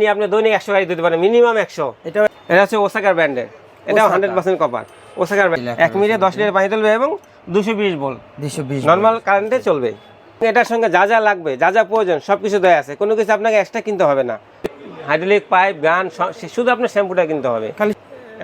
নিয়ে আপনি দৈনিক একশো গাড়ি দিতে পারেন মিনিমাম একশো। এটা এটা হচ্ছে ওসাকার ব্র্যান্ডের এটা হান্ড্রেড পার্সেন্ট কপার ওসাকার। এক মিনিটে দশ লিটার পানি তুলবে এবং দুশো বিশ বল। দুশো বিশ নর্মাল কারেন্টে চলবে। এটার সঙ্গে যা যা লাগবে যা যা প্রয়োজন সব কিছু দেওয়া আছে। কোনো কিছু আপনাকে এক্সট্রা কিনতে হবে না। হাইড্রোলিক পাইপ গান শুধু আপনার শ্যাম্পুটা কিনতে হবে। খালি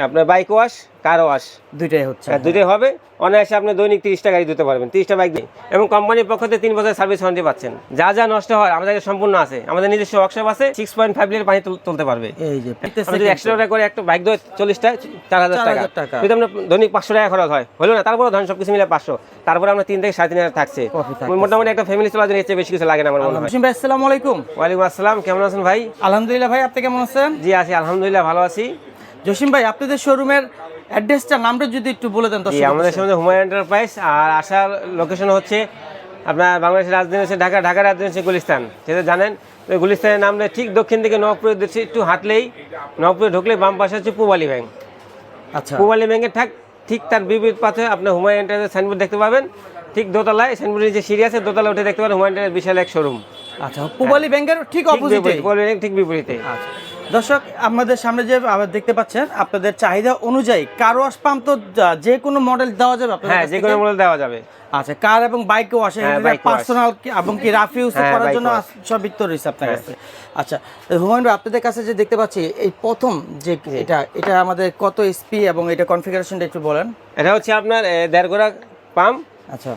আপনার বাইক ওয়াশ কার ওয়াশ দুইটাই হচ্ছে। হ্যাঁ, দুটোই হবে। অনায়াসে আপনি দৈনিক তিরিশটা গাড়ি দিতে পারবেন। তিরিশটা বাইক দিয়ে। এবং কোম্পানির পক্ষ থেকে তিন বছর সার্ভিস ওয়ারেন্টি পাচ্ছেন। যা যা নষ্ট হয় আমাদের কাছে সম্পূর্ণ আছে। আমাদের নিজস্ব ওয়ার্কশপ আছে সিক্স পয়েন্ট ফাইভ লিটার পানি তুলতে পারবে। এই যে আপনি যদি একশো টাকা করে একটা বাইক দেয় চল্লিশটা চার হাজার 4,000 টাকা। যদি আপনার দৈনিক পাঁচশো টাকা খরচ হয় হলো না তারপরে ধরেন সবকিছু মিলে পাঁচশো। তারপরে আমরা তিন থেকে সাড়ে তিন হাজার থাকছে। মোটামুটি একটা ফ্যামিলি চলার জন্য এর বেশি কিছু লাগে না আমার মনে হয়। ভাই আসসালামু আলাইকুম। ওয়ালাইকুম আসসালাম কেমন আছেন ভাই? আলহামদুলিল্লাহ ভাই আপনি কেমন আছেন? জি আছি আলহামদুলিল্লাহ ভালো আছি। জসিম ভাই আপনাদের শোরুমের অ্যাড্রেসটা নামটা যদি একটু বলে দেন দর্শক আমাদের সামনে হুমায়ুন এন্টারপ্রাইজ আর আসার লোকেশন হচ্ছে আপনার বাংলাদেশের রাজধানী হচ্ছে ঢাকা ঢাকার রাজধানী হচ্ছে গুলিস্তান। সেটা জানেন? তো গুলিস্তানের নামটা ঠিক দক্ষিণ দিকে নবপুরের দিকে একটু হাঁটলেই নবপুরে ঢুকলেই বাম পাশে হচ্ছে পুবালি ব্যাংক। আচ্ছা। পুবালি ব্যাংকের ঠাক ঠিক তার বিপরীত পাশে আপনি হুমায়ুন এন্টারপ্রাইজ সাইনবোর্ড দেখতে পাবেন। ঠিক দোতলায় সাইনবোর্ডের যে সিঁড়ি আছে দোতলা উঠে দেখতে পাবেন হুমায়ুন এন্টারপ্রাইজ বিশাল এক শোরুম আচ্ছা পুবালি ব্যাংকের ঠিক অপোজিটে পুবালি ব্যাংক ঠিক বিপরীতে। আচ্ছা। দর্শক আমাদের সামনে যে আবার দেখতে পাচ্ছেন আপনাদের চাহিদা অনুযায়ী কার ওয়াশ পাম্প তো যা- কোনো মডেল দেওয়া যাবে আপনাদের হ্যাঁ যে কোনো মূল্য দেওয়া যাবে। আচ্ছা কার এবং বাইক ওয়াশ। পার্সোনাল এবং কি রাফ ইউজ হ্যাঁ, করার জন্য wash। সব বিত্তর রয়েছে আপনার হ্যাঁ। কাছে। আচ্ছা তো হুমায়ুন আপনাদের কাছে যে দেখতে পাচ্ছি এই প্রথম যে এটা এটা আমাদের কত এসপি এবং এটা কনফিগারেশনটা একটু বলেন। এটা হচ্ছে আপনার দেড় গোড়া পাম্প আচ্ছা।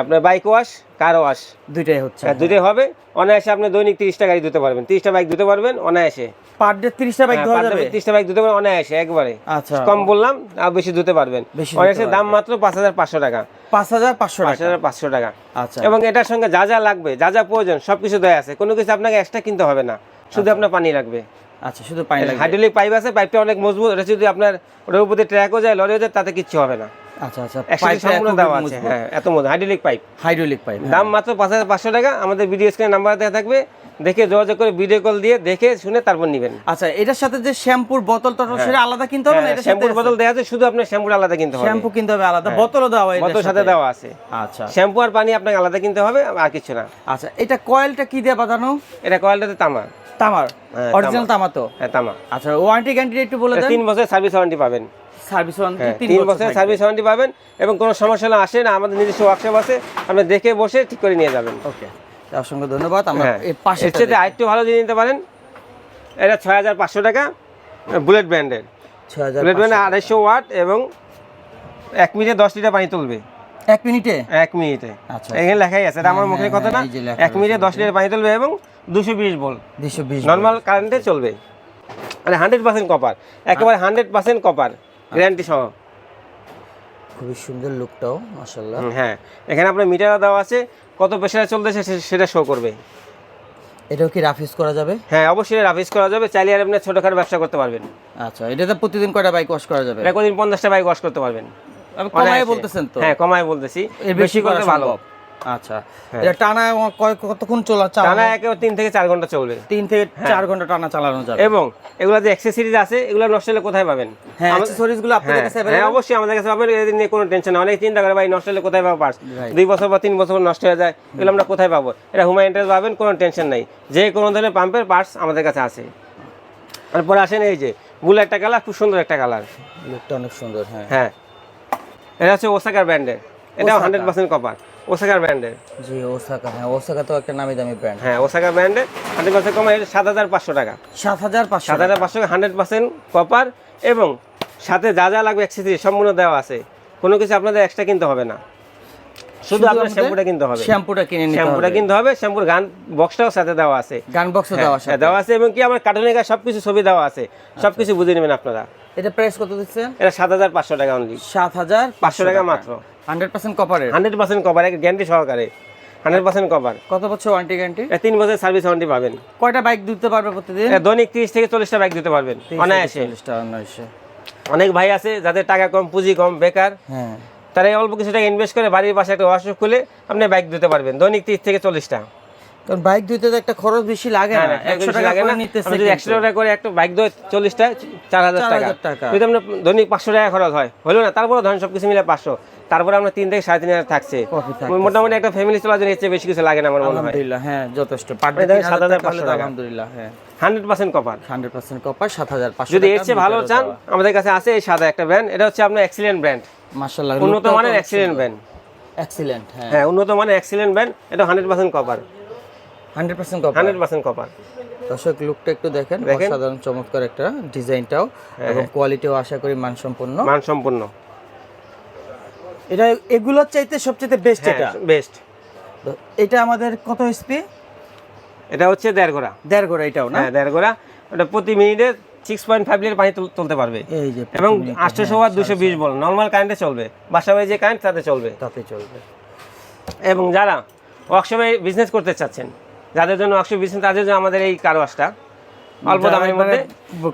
আপনার বাইক ওয়াশ কার ওয়াশ দুইটাই হচ্ছে। হ্যাঁ, দুটোই হবে। অনায়াসে আপনি দৈনিক তিরিশটা গাড়ি দিতে পারবেন। তিরিশটা বাইক দিতে পারবেন অনায়াসে। পার ডে তিরিশটা বাইক ধরা যাবে? তিরিশটা বাইক দিতে পারবেন অনায়াসে একবারে। আচ্ছা। কম বললাম আর বেশি দিতে পারবেন। অনায়াসে দাম মাত্র পাঁচ হাজার পাঁচশো টাকা। পাঁচ হাজার পাঁচশো পাঁচ টাকা হাজার পাঁচশো টাকা। আচ্ছা। এবং এটার সঙ্গে যা যা লাগবে যা যা প্রয়োজন সব কিছু দেওয়া আছে। কোনো কিছু আপনাকে এক্সট্রা কিনতে হবে না। শুধু আপনার পানি লাগবে। আচ্ছা শুধু পানি লাগবে। হাইড্রোলিক পাইপ আছে পাইপটা অনেক মজবুত এটা যদি আপনার ওটার উপর দিয়ে ট্র্যাকও যায় লরিও যায় তাতে কিচ্ছু হবে না। আচ্ছা আচ্ছা একসাথে আছে হ্যাঁ এত মজবুত হাইড্রোলিক পাইপ হাইড্রোলিক পাইপ দাম মাত্র পাঁচ হাজার পাঁচশো টাকা আমাদের ভিডিও স্ক্রিনে নাম্বার দেওয়া থাকবে। দেখে যোগাযোগ করে ভিডিও কল দিয়ে দেখে শুনে তারপর নেবেন। আচ্ছা এটার সাথে যে শ্যাম্পুর বোতল সেটা আলাদা কিনতে হবে না? এটার শ্যাম্পুর বদল দেওয়া আছে শুধু আপনার শ্যাম্পুর আলাদা কিনতে হবে। শ্যাম্পু কিনতে হবে আলাদা বোতলও দেওয়া হয় সাথে দেওয়া আছে। আচ্ছা। শ্যাম্পু আর পানি আপনাকে আলাদা কিনতে হবে আর কিছু না। আচ্ছা এটা কয়েলটা কি দিয়ে বাঁধানো? এটা কয়েলটাতে তামা। তামার হ্যাঁ, অরিজিনাল তামা তো? হ্যাঁ তামা আচ্ছা ওয়ারেন্টি গ্যারান্টি একটু বলে দেন। তিন বছরের সার্ভিস ওয়ারেন্টি পাবেন। সার্ভিস ওয়ারেন্টি হ্যাঁ, তিন তিন বছর বছর সার্ভিস ওয়ারেন্টি পাবেন এবং কোনো সমস্যা হলে আসেন আমাদের নিজস্ব ওয়ার্কশপ আছে আপনি দেখে বসে ঠিক করে নিয়ে যাবেন। ওকে অসংখ্য ধন্যবাদ। আমরা হ্যাঁ এর পাশে সাথে আরেকটু ভালো দিয়ে নিতে পারেন। এটা ছয় হাজার পাঁচশো টাকা বুলেট ব্র্যান্ডের ছয় হাজার বুলেট ব্র্যান্ডের আড়াইশো ওয়াট এবং এক মিনিটে দশ লিটার পানি তুলবে। এক মিনিটে? এক মিনিটে। আচ্ছা। এখানে লেখাই আছে এটা আমার হ্যাঁ, মুখের হ্যাঁ, কথা না? এক মিনিটে দশ লিটার পানি তুলবে এবং দুশো বিশ বল। দুশো বিশ নর্মাল কারেন্টে চলবে। মানে হান্ড্রেড পার্সেন্ট কপার একেবারে হান্ড্রেড পার্সেন্ট কপার গ্যারান্টি সহ। খুবই সুন্দর লুকটাও মাশাল্লাহ হ্যাঁ। এখানে আপনার মিটার দেওয়া আছে কত প্রেশারে চলতেছে সেটা শো করবে। এটাও কি রাফ ইউজ করা যাবে? হ্যাঁ অবশ্যই রাফিস করা যাবে। চাইলে আর আপনি ছোটোখাটো ব্যবসা করতে পারবেন। আচ্ছা এটাতে প্রতিদিন কয়টা বাইক ওয়াশ করা যাবে? এটা কোনদিন পঞ্চাশটা বাইক ওয়াশ করতে পারবেন। কমায় বলতেছেন তো। হ্যাঁ কমায় বলতেছি। বেশি ভালো আচ্ছা। এটা টানা কয়- কতক্ষণ চলা টানা একেবারে তিন থেকে চার ঘণ্টা চলবে। তিন থেকে চার ঘণ্টা টানা চালানো যাবে। এবং এগুলো যে অ্যাক্সেসরিজ আছে এগুলো নষ্ট হলে কোথায় পাবেন? হ্যাঁ আপনাদের হ্যাঁ, কাছে হ্যাঁ অবশ্যই আমাদের কাছে পাবেন এদের নিয়ে কোনো টেনশন অনেক চিন্তা করে ভাই নষ্ট হলে কোথায় পাবো পার্স দুই বছর বা তিন বছর নষ্ট হয়ে যায় এগুলো আমরা কোথায় পাবো? এটা হুমায়ুন ইন্টারেস্ট পাবেন কোনো টেনশন নেই। যে কোনো ধরনের পাম্পের পার্টস আমাদের কাছে আছে। তারপরে আসেন এই যে বুল একটা কালার খুব সুন্দর একটা কালার লুকটা অনেক সুন্দর হ্যাঁ। হ্যাঁ। এটা হচ্ছে ওসাকার ব্র্যান্ডের। এটাও ওসাকা। হান্ড্রেড পার্সেন্ট কপার ওসাকার ব্র্যান্ডের। জি ওসাকা হ্যাঁ ওসাকা তো একটা নামি দামি ব্র্যান্ড হ্যাঁ ওসাকার ব্র্যান্ডের। হান্ড্রেড পার্সেন্ট কমার এটা সাত হাজার পাঁচশো টাকা। সাত হাজার পাঁচশো সাত হাজার পাঁচশো হান্ড্রেড পার্সেন্ট কপার এবং সাথে যা যা লাগবে অ্যাক্সেসরি সম্পূর্ণ দেওয়া আছে। কোনো কিছু আপনাদের এক্সট্রা কিনতে হবে না। শুধু আপনার শ্যাম্পুটা কিনতে হবে। শ্যাম্পুটা কিনে নিতে শ্যাম্পুটা কিনতে হবে শ্যাম্পুর গান বক্সটাও সাথে দেওয়া আছে। গান বক্সও দেওয়া আছে। দেওয়া আছে এবং কি আমার কার্টুনে গায়ে সব কিছু ছবি দেওয়া আছে। সব কিছু বুঝে নেবেন আপনারা। এটা প্রাইস কত দিচ্ছেন এটা সাত হাজার পাঁচশো টাকা অনলি সাত হাজার পাঁচশো টাকা মাত্র। হান্ড্রেড পার্সেন্ট কপারের হান্ড্রেড পার্সেন্ট কভার গ্যারান্টি সহকারে। হান্ড্রেড পার্সেন্ট কভার কত বছর ওয়ারেন্টি গ্যারান্টি তিন বছর সার্ভিস ওয়ারেন্টি পাবেন। কয়টা বাইক দিতে পারবে প্রতিদিন? দৈনিক তিরিশ থেকে চল্লিশটা বাইক দিতে পারবেন অনায়াসে। উনআশি অনেক ভাই আছে যাদের টাকা কম পুঁজি কম বেকার। হ্যাঁ। তারা অল্প কিছু টাকা ইনভেস্ট করে বাড়ির পাশে একটা ওয়াশরুম খুলে আপনি বাইক দিতে পারবেন দৈনিক তিরিশ থেকে চল্লিশটা কারণ বাইক ধুইতে তো একটা খরচ বেশি লাগে না একশো টাকা করে নিতেছে যদি একশো টাকা করে একটা বাইক দেয় চল্লিশটা চার হাজার 4,000 টাকা। যদি দৈনিক টাকা খরচ হয় হলো না তারপরে ধরেন মিলে পাঁচশো। তারপরে আমরা তিন থেকে সাড়ে তিন হাজার থাকছে। মোটামুটি একটা ফ্যামিলি চলার জন্য এর চেয়ে বেশি কিছু লাগে না আমার মনে হয়। আলহামদুলিল্লাহ হ্যাঁ যথেষ্ট। পার 7,500 টাকা। আলহামদুলিল্লাহ হ্যাঁ। Hundred percent copper hundred percent copper সাত হাজার পাঁচশো যদি এর চেয়ে ভালো চান আমাদের কাছে আছে এই সাদা একটা ব্র্যান্ড এটা হচ্ছে আপনার এক্সিলেন্ট ব্র্যান্ড উন্নত মানের এক্সিলেন্ট ব্র্যান্ড এক্সিলেন্ট হ্যাঁ। হ্যাঁ উন্নত মানের এক্সিলেন্ট ব্র্যান্ড এটা hundred percent copper hundred percent copper hundred percent copper দর্শক লুকটা একটু দেখেন। অসাধারণ চমৎকার একটা ডিজাইনটাও এবং কোয়ালিটিও আশা করি মানসম্পন্ন। মান সম্পূর্ণ এটা এগুলোর চাইতে সবচেয়ে বেস্ট এটা? বেস্ট তো এটা আমাদের কত এসপি এটা হচ্ছে দেড় গোড়া। দেড় গোড়া এটাও না? হ্যাঁ দেড় গোড়া। ওটা প্রতি মিনিটে সিক্স পয়েন্ট ফাইভ লিটার পানি তুল- তুলতে পারবে। এই যে এবং আটশোশো ওয়াট দুশো বিশ বল। নর্মাল কারেন্টে চলবে। বাসা বাড়ি যে কারেন্ট তাতে চলবে। তাতে চলবে। এবং যারা ওয়ার্কশপে বিজনেস করতে চাচ্ছেন যাদের জন্য ওয়ার্কশপ বিজনেস তাদের জন্য আমাদের এই কারওয়াশটা অল্প দামের মধ্যে।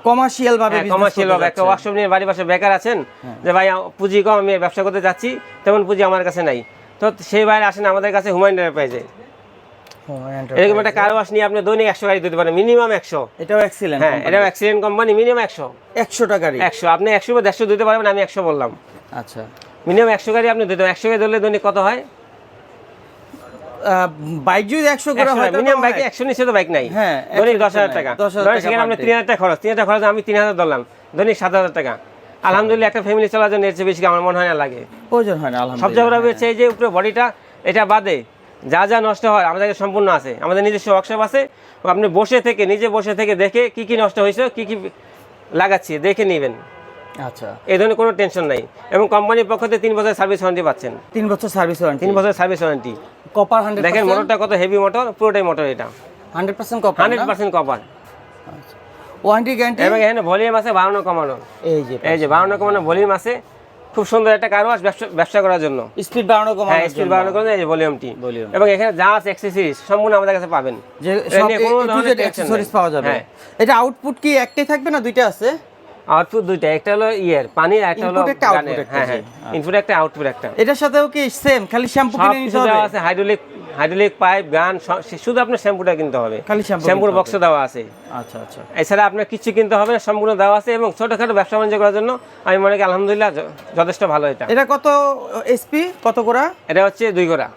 কমার্শিয়াল ভাবে business কমার্শিয়াল ভাবে। একটা ওয়ার্কশপ নিয়ে বাড়ি পাশে বেকার আছেন যে ভাই পুঁজি কম আমি ব্যবসা করতে যাচ্ছি তেমন পুঁজি আমার কাছে নাই। তো সেই ভাই আসেন আমাদের কাছে হুমায়ুন এন্টারপ্রাইজে হ্যাঁ। এরকম একটা কার ওয়াশ নিয়ে আপনি দৈনিক একশো গাড়ি দিতে পারেন মিনিমাম একশো। এটাও এক্সিলেন্ট হ্যাঁ এটাও অ্যাক্সিডেন্ট কোম্পানি মিনিমাম একশো। একশো টাকারই একশো। আপনি একশো বা দেড়শো দিতে পারবেন আমি একশো বললাম। আচ্ছা। মিনিমাম একশো গাড়ি আপনি দিতে একশো গাড়ি ধরলে দৈনিক কত হয়? বাইক যদি একশো করে হয় মিনিমাম বাইকে একশো নিচে তো বাইক নাই। হ্যাঁ, দৈনিক দশ হাজার টাকা। 10,000 ধরেন সেখানে আপনি তিন হাজার টাকা খরচ তিন হাজার খরচ আমি তিন হাজার ধরলাম। দৈনিক সাত হাজার টাকা। আলহামদুলিল্লাহ একটা ফ্যামিলি চলার জন্য এর চেয়ে বেশি আমার মনে হয় না লাগে। প্রয়োজন হয় না হচ্ছে এই যে উপরে বডিটা এটা বাদে যা যা নষ্ট হয় আমাদের কাছে সম্পূর্ণ আছে। আমাদের নিজস্ব ওয়ার্কশপ আছে। আপনি বসে থেকে নিজে বসে থেকে দেখে কি কি নষ্ট হয়েছে কি কি লাগাচ্ছি দেখে নেবেন। আচ্ছা। এই ধরনের কোনো টেনশন নাই। এবং কোম্পানির পক্ষ থেকে তিন বছর সার্ভিস ওয়ারেন্টি পাচ্ছেন। তিন বছর সার্ভিস ওয়ারেন্টি তিন বছর সার্ভিস ওয়ারেন্টি কপার হান্ড্রেড দেখেন মোটরটা কত হেভি মোটর পুরোটাই মোটর এটা। Hundred percent copper hundred percent copper warranty guarantee এবং এখানে ভলিউম আছে বাউন্ন কমানো। এই যে এই যে বাউন্ন কমানো ভলিউম আছে। খুব সুন্দর একটা কারওয়াশ ব্যবসা ব্যবসা করার জন্য। স্পিড বাড়ানো কমানো হ্যাঁ স্পিড বাউন্ন কমানো এই ভলিউমটি। এবং এখানে যা আছে অ্যাক্সেসরিজ সম্পূর্ণ আমাদের কাছে পাবেন। যে সব অ্যাকসেসরিজ পাওয়া যাবে। হ্যাঁ। এটা আউটপুট কি একটাই থাকবে না দুইটা আছে? আউটপুট দুইটা একটা হলো ইয়ের পানি একটা হলো একটা। একটা, হ্যাঁ হ্যাঁ ইনপুট একটা আউটপুট একটা। এটার সাথেও কি সেম খালি শ্যাম্পু কিনে নিতে হবে? আছে হাইড্রোলিক হাইড্রোলিক পাইপ গান শুধু আপনার শ্যাম্পুটা কিনতে হবে। খালি শ্যাম্পু শ্যাম্পুর বক্স দেওয়া আছে। আচ্ছা আচ্ছা। এছাড়া আপনার কিছু কিনতে হবে না সম্পূর্ণ দেওয়া আছে এবং ছোটখাটো ব্যবসা বাণিজ্য করার জন্য আমি মনে করি আলহামদুলিল্লাহ যথেষ্ট ভালো এটা। এটা কত এসপি কত করে এটা হচ্ছে দুই গোড়া।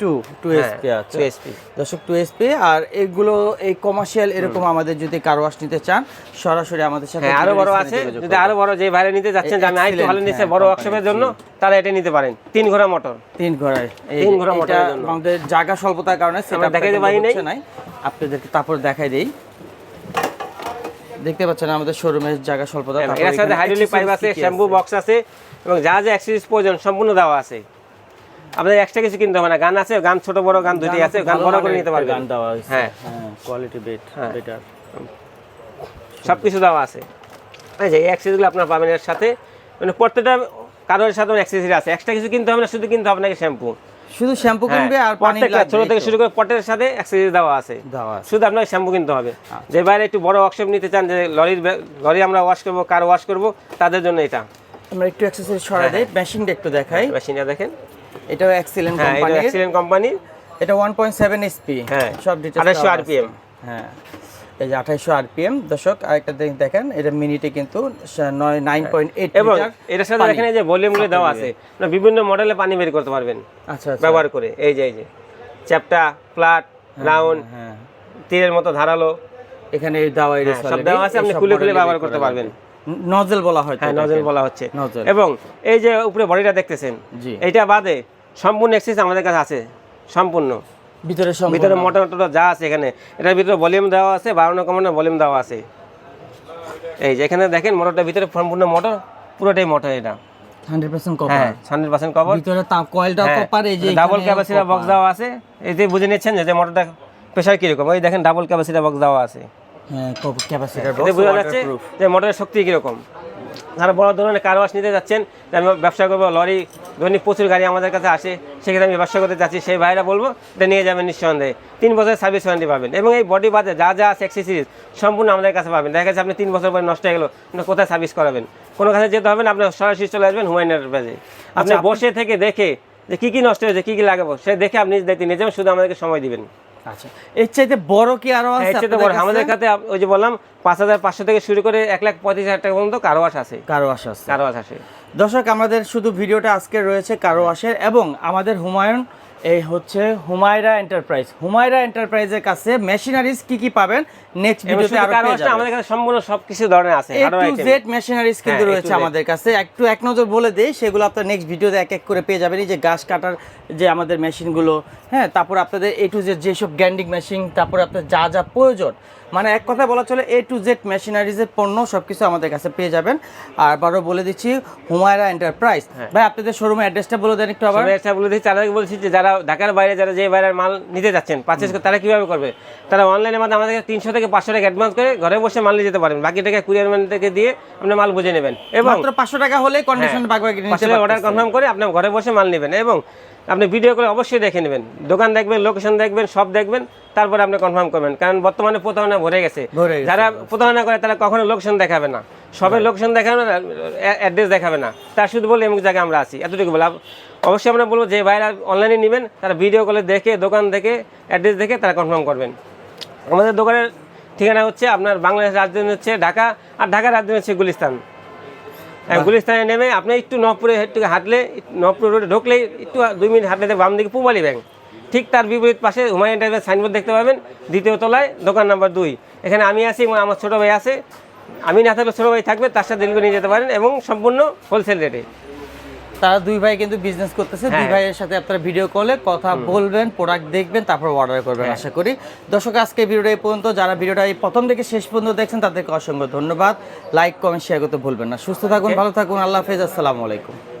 টু টু হ্যাঁ, এসপি আছে। 2SP দর্শক টু এসপি আর এগুলো এই কমার্শিয়াল এরকম আমাদের যদি কার ওয়াশ নিতে চান সরাসরি আমাদের সাথে হ্যাঁ আরও বড় আছে যদি আরও বড় যে বাইরে নিতে যাচ্ছেন ভালো নিচ্ছে হ্যাঁ, বড় ওয়ার্কশপের জন্য তারা এটা নিতে পারেন। তিন ঘোড়া মোটর তিন তিন ঘোড়া জন্য। আমাদের জায়গা স্বল্পতার কারণে সেটা পারি নাই। আপনাদেরকে তারপর দেখাই দেই। দেখতে পাচ্ছেন আমাদের শোরুমের জায়গা স্বল্পতা তারপর এর সাথে হাইড্রোলিক পাইপ আছে শ্যাম্পু বক্স আছে? এবং যা যা অ্যাক্সেসরিজ প্রয়োজন সম্পূর্ণ দেওয়া আছে। আপনাদের এক্সট্রা কিছু কিনতে হবে না। গান আছে গান ছোট বড় গান দুটি আছে গান বড় করে নিতে পারবেন। গান দেওয়া হ্যাঁ। হ্যাঁ কোয়ালিটি বেট হ্যাঁ। বেটার সব কিছু দেওয়া আছে। এই যে এই অ্যাক্সেসগুলো আপনার পাবেন এর সাথে। মানে প্রত্যেকটা কারোর সাথে অ্যাক্সেসরি আছে। এক্সট্রা কিছু কিনতে হবে না শুধু কিনতে হবে আপনাকে শ্যাম্পু শুধু শ্যাম্পু কিনবে আর পানি লাগবে ছোট থেকে শুরু করে পটের সাথে অ্যাক্সেসরি দেওয়া আছে। শুধু আপনাকে শ্যাম্পু কিনতে হবে। আচ্ছা। যে বাইরে একটু বড় ওয়ার্কশপ নিতে চান যে লরির লরি আমরা ওয়াশ করব কার ওয়াশ করব তাদের জন্য এটা। আমরা একটু অ্যাক্সেসরি সরাই দেই। মেশিনটা একটু দেখাই। মেশিনটা দেখেন। এটাও এক্সিলেন্ট হ্যাঁ এটা কোম্পানির অ্যাক্সিডেন্ট কোম্পানি এটা 1.7 এসপি হ্যাঁ, সব ডিটেইলস 2800 RPM হ্যাঁ এই যে 2800 আরপিএম দর্শক আরেকটা দেখেন এটা মিনিটে কিন্তু 9.8 এবং লিটার এটার সাথে দেখেন এই যে ভলিউমগুলো দেওয়া আছে। না বিভিন্ন মডেলে পানি বের করতে পারবেন। আচ্ছা আচ্ছা। ব্যবহার করে। এই যে এই যে। চ্যাপটা ফ্ল্যাট রাউন্ড হ্যাঁ তীরের মতো ধারালো। এখানে দেওয়া হ্যাঁ, সব দেওয়া আছে আপনি খুলে খুলে ব্যবহার করতে পারবেন। নজেল বলা হয় হ্যাঁ। নজল বলা হচ্ছে। নজল। এবং এই যে উপরে বডিটা দেখতেছেন জি। এইটা বাদে সম্পূর্ণ এক্সেস আমাদের কাছে আছে সম্পূর্ণ। ভিতরে সম্পূর্ণ। ভিতরে মোটর মোটর যা আছে এখানে এটার ভিতরে ভলিউম দেওয়া আছে বারোনো কমানো ভলিউম দেওয়া আছে। এই যে এখানে দেখেন মোটরটার ভিতরে সম্পূর্ণ মোটর পুরোটাই মোটর এটা। 100% কপার হ্যাঁ হান্ড্রেড পার্সেন্ট কভার ভিতরে তা কয়েলটা কপার এই যে ডাবল এখানে ক্যাপাসিটি বক্স দেওয়া আছে। এতে বুঝে নিচ্ছেন যে মোটরটা প্রেশার কীরকম? ওই দেখেন ডাবল ক্যাপাসিটি বক্স দেওয়া আছে। হ্যাঁ ক্যাপাসিটার বোঝা যাচ্ছে যে মোটরের শক্তি কীরকম। যারা বড় ধরনের কার ওয়াশ নিতে যাচ্ছেন আমি ব্যবসা করব লরি দৈনিক প্রচুর গাড়ি আমাদের কাছে আসে সেক্ষেত্রে আমি ব্যবসা করতে চাচ্ছি সেই ভাইরা বলব এটা নিয়ে যাবেন নিঃসন্দেহে। তিন বছরের সার্ভিস ওয়ারেন্টি পাবেন। এবং এই বডি বাদে যা যা আছে অ্যাক্সেসরিজ সম্পূর্ণ আমাদের কাছে পাবেন। দেখা যাচ্ছে আপনি তিন বছর পরে নষ্ট হয়ে গেলো আপনি কোথায় সার্ভিস করাবেন? কোনো কাছে যেতে হবে না আপনার সরাসরি চলে আসবেন হুমায়ুনের পেজে আপনি বসে থেকে দেখে যে কী কী নষ্ট হয়েছে কী কী লাগাবো সে দেখে আপনি দায়িত্বে নিয়ে যাবেন শুধু আমাদেরকে সময় দিবেন। আচ্ছা। এর চাইতে বড় কি আরও আছে এর চেয়ে বড়। আমাদের কাছে ওই যে বললাম পাঁচ হাজার পাঁচশো থেকে শুরু করে এক লাখ পঁয়ত্রিশ হাজার টাকা পর্যন্ত কারও আছে। কারও আশা আছে। কারও আছে। দর্শক আমাদের শুধু ভিডিওটা আজকে রয়েছে কারও আসের এবং আমাদের হুমায়ুন এই হচ্ছে হুমায়রা এন্টারপ্রাইজ। হুমায়রা এন্টারপ্রাইজের কাছে মেশিনারিজ কি কি পাবেন? নেক্সট ভিডিওতে আরও পেয়ে যাবেন আমাদের কাছে সম্পূর্ণ সবকিছু ধরনের আছে এ টু জেড মেশিনারিজ কিন্তু হ্যাঁ, রয়েছে আমাদের কাছে। একটু এক নজর বলে দেই সেগুলো আপনার নেক্সট ভিডিওতে এক এক করে পেয়ে যাবেন। এই যে গাছ কাটার যে আমাদের মেশিনগুলো হ্যাঁ তারপর আপনাদের এ টু জেড যেসব গ্যান্ডিং মেশিন তারপর আপনার যা যা প্রয়োজন। মানে এক কথায় বলা চলে এ টু জেড মেশিনারিজের পণ্য সবকিছু আমাদের কাছে পেয়ে যাবেন। আর আবারও বলে দিচ্ছি হুমায়রা এন্টারপ্রাইজ। ভাই আপনাদের শোরুমের অ্যাড্রেসটা বলে দেন একটু আবার। বলে দিচ্ছি বলছি যে যারা ঢাকার বাইরে যারা যে বাইরের মাল নিতে যাচ্ছেন পারচেস করে তারা কীভাবে করবে? তারা অনলাইনের মাধ্যমে আমাদের তিনশো থেকে পাঁচশো টাকা অ্যাডভান্স করে ঘরে বসে মাল নিয়ে যেতে পারেন। বাকি টাকা কুরিয়ার ম্যান থেকে দিয়ে আপনি মাল বুঝে নেবেন। এবং মাত্র পাঁচশো টাকা হলে কন্ডিশন হ্যাঁ, অর্ডার কনফার্ম করে আপনার ঘরে বসে মাল নেবেন এবং আপনি ভিডিও করে অবশ্যই দেখে নেবেন। দোকান দেখবেন লোকেশন দেখবেন সব দেখবেন তারপরে আপনি কনফার্ম করবেন। কারণ বর্তমানে প্রতারণা ভরে গেছে। যারা প্রতারণা করে তারা কখনো লোকেশন দেখাবে না। সবের লোকেশন দেখাবে না অ্যাড্রেস দেখাবে না। তার শুধু বলে এমন জায়গায় আমরা আছি। এতটুকু বলে অবশ্যই আমরা বলব যে ভাইরা অনলাইনে নেবেন তারা ভিডিও কলে দেখে দোকান দেখে অ্যাড্রেস দেখে তারা কনফার্ম করবেন। আমাদের দোকানের ঠিকানা হচ্ছে আপনার বাংলাদেশ রাজধানী হচ্ছে ঢাকা আর ঢাকার রাজধানী হচ্ছে গুলিস্তান। হ্যাঁ, গুলিস্তানে নেমে আপনি একটু নবপুরে একটু হাঁটলে নবপুর রোডে ঢুকলেই একটু দুই মিনিট হাঁটলে বাম দিকে পুবালি ব্যাংক ঠিক তার বিপরীত পাশে হুমায়ুন টাইপের সাইনবোর্ড দেখতে পাবেন দ্বিতীয় তলায় দোকান নাম্বার দুই। এখানে আমি আছি এবং আমার ছোটো ভাই আছে। আমি না থাকলে ছোটো ভাই থাকবে তার সাথে দিলকে নিয়ে যেতে পারেন এবং সম্পূর্ণ হোলসেল রেটে তারা দুই ভাই কিন্তু বিজনেস করতেছে। দুই হ্যাঁ। ভাইয়ের সাথে আপনারা ভিডিও কলে কথা বলবেন প্রোডাক্ট দেখবেন তারপর অর্ডার করবেন হ্যাঁ। আশা করি। দর্শক আজকে ভিডিওটা এই পর্যন্ত। যারা ভিডিওটা এই প্রথম থেকে শেষ পর্যন্ত দেখছেন তাদেরকে অসংখ্য ধন্যবাদ। লাইক কমেন্ট শেয়ার করতে ভুলবেন না। সুস্থ থাকুন ভালো থাকুন। আল্লাহ হাফেজ। আসসালামু আলাইকুম।